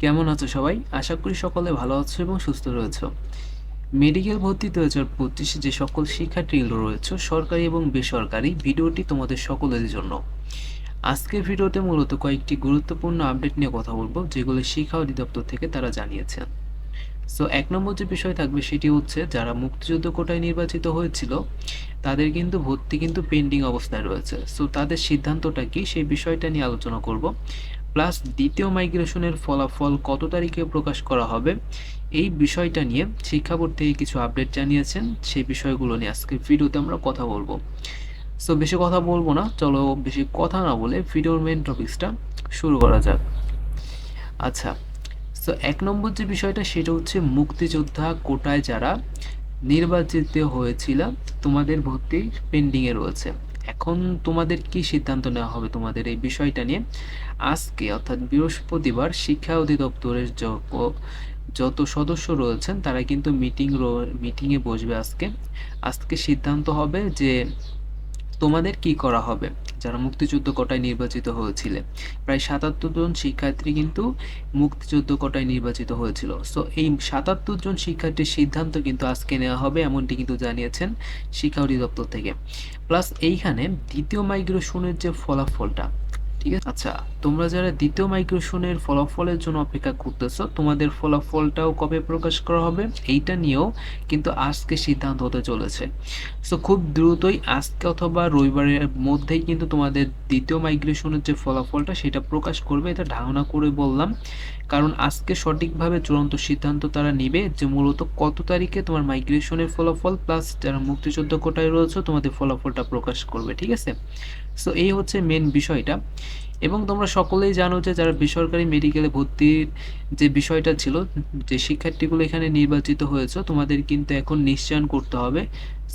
কেমন আছো সবাই? আশা করি সকলে ভালো আছো এবং সুস্থ রয়েছো। মেডিকেল ভর্তি দু হাজার পঁচিশে যে সকল শিক্ষার্থী রয়েছে, সরকারি এবং বেসরকারি, ভিডিওটি তোমাদের সকলের জন্য। আজকের ভিডিওতে মূলত কয়েকটি গুরুত্বপূর্ণ আপডেট নিয়ে কথা বলব, যেগুলো শিক্ষা অধিদপ্তর থেকে তারা জানিয়েছেন। সো, এক নম্বর যে বিষয় থাকবে সেটি হচ্ছে, যারা মুক্তিযুদ্ধ কোটায় নির্বাচিত হয়েছিল, তাদের কিন্তু ভর্তি কিন্তু পেন্ডিং অবস্থায় রয়েছে। সো, তাদের সিদ্ধান্তটা কি, সেই বিষয়টা নিয়ে আলোচনা করব। প্লাস দ্বিতীয় মাইগ্রেশনের ফলাফল কত তারিখে প্রকাশ করা হবে, এই বিষয়টা নিয়ে শিক্ষা বোর্ড থেকে কিছু আপডেট জানিয়েছেন, সেই বিষয়গুলো নিয়ে আজকে ভিডিওতে আমরা কথা বলব। সো বেশি কথা বলব না, চলো বেশি কথা না বলে ভিডিওর মেন টপিক্সটা শুরু করা যাক। আচ্ছা সো এক নম্বর যে বিষয়টা সেটা হচ্ছে মুক্তিযোদ্ধা কোটায় যারা নির্বাচিত হয়েছিল, তোমাদের ভর্তি পেন্ডিংয়ে রয়েছে। এখন তোমাদের কি সিদ্ধান্ত নেওয়া হবে তোমাদের এই বিষয়টা নিয়ে? আজকে অর্থাৎ বৃহস্পতিবার শিক্ষা অধিদপ্তরের যত সদস্য রয়েছেন তারা কিন্তু মিটিং মিটিংয়ে বসবে আজকে। আজকে সিদ্ধান্ত হবে যে তোমাদের কি করা হবে? যারা মুক্তিযুদ্ধ কোটায় নির্বাচিত হয়েছিল। প্রায় সাতাত্তর জন শিক্ষার্থী কিন্তু মুক্তিযুদ্ধ কোটায় নির্বাচিত হয়েছিল। সো এই সাতাত্তর জন শিক্ষার্থীর সিদ্ধান্ত কিন্তু আজকে নেওয়া হবে, এমনটি কিন্তু জানিয়েছেন শিক্ষা অধিদপ্তর থেকে। প্লাস এইখানে দ্বিতীয় মাইগ্রেশনের যে ফলাফলটা ঠিক আছে? আচ্ছা তোমরা যারা দ্বিতীয় মাইগ্রেশনের ফলাফলের জন্য অপেক্ষা করতেছো, তোমাদের ফলাফলটাও কবে প্রকাশ করা হবে এইটা নিয়েও কিন্তু আজকে সিদ্ধান্ত হতে চলেছে। সো খুব দ্রুতই আজকে অথবা রবিবারের মধ্যেই কিন্তু তোমাদের দ্বিতীয় মাইগ্রেশনের যে ফলাফলটা, সেটা প্রকাশ করবে, এটা ধারণা করে বললাম। কারণ আজকে সঠিকভাবে চূড়ান্ত সিদ্ধান্ত তারা নেবে যে মূলত কত তারিখে তোমার মাইগ্রেশনের ফলাফল প্লাস যারা মুক্তিযুদ্ধ কোটায় রয়েছে, তোমাদের ফলাফলটা প্রকাশ করবে, ঠিক আছে? সো এই হচ্ছে মেন বিষয়টা। এবং তোমরা সকলেই জানো যে যারা বেসরকারি মেডিকেলে ভর্তির যে বিষয়টা ছিল, যে শিক্ষার্থীগুলো এখানে নির্বাচিত হয়েছে, তোমাদের কিন্তু এখন নিশ্চয়ন করতে হবে।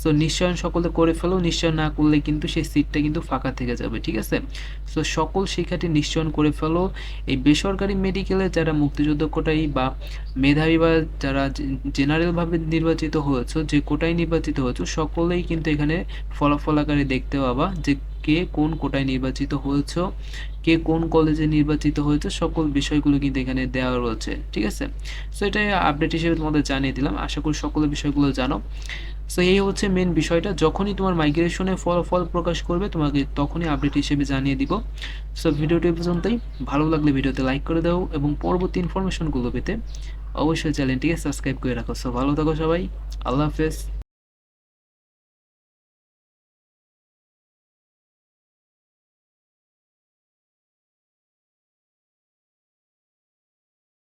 সো নিশ্চয়ন সকলে করে ফেলো, নিশ্চয়ন না করলে কিন্তু সেই সিটটা কিন্তু ফাঁকা থেকে যাবে, ঠিক আছে? সো সকল শিক্ষার্থী নিশ্চয়ন করে ফেলো। এই বেসরকারি মেডিকেলে যারা মুক্তিযুদ্ধ কোটাই বা মেধাবী বা যারা জেনারেলভাবে নির্বাচিত হয়েছে, যে কোটায় নির্বাচিত হয়েছে, সকলেই কিন্তু এখানে ফলাফল আকারে দেখতে পাবা যে কে কোন কোটায় নির্বাচিত হয়েছে, কে কোন কলেজে নির্বাচিত হয়েছে, সকল বিষয়গুলো কিন্তু এখানে দেওয়া রয়েছে, ঠিক আছে? সো এটা আপডেট হিসেবে তোমাদের জানিয়ে দিলাম। আশা করি সকলের বিষয়গুলো জানো। সো এই হচ্ছে মেন বিষয়টা। যখনই তোমার মাইগ্রেশনের ফলাফল প্রকাশ করবে, তোমাকে তখনই আপডেট হিসেবে জানিয়ে দিব। সো ভিডিওটি পর্যন্তই। ভালো লাগলে ভিডিওতে লাইক করে দাও এবং পরবর্তী ইনফরমেশনগুলো পেতে অবশ্যই চ্যানেলটিকে সাবস্ক্রাইব করে রাখো। সো ভালো থাকো সবাই। আল্লাহ হাফেজ।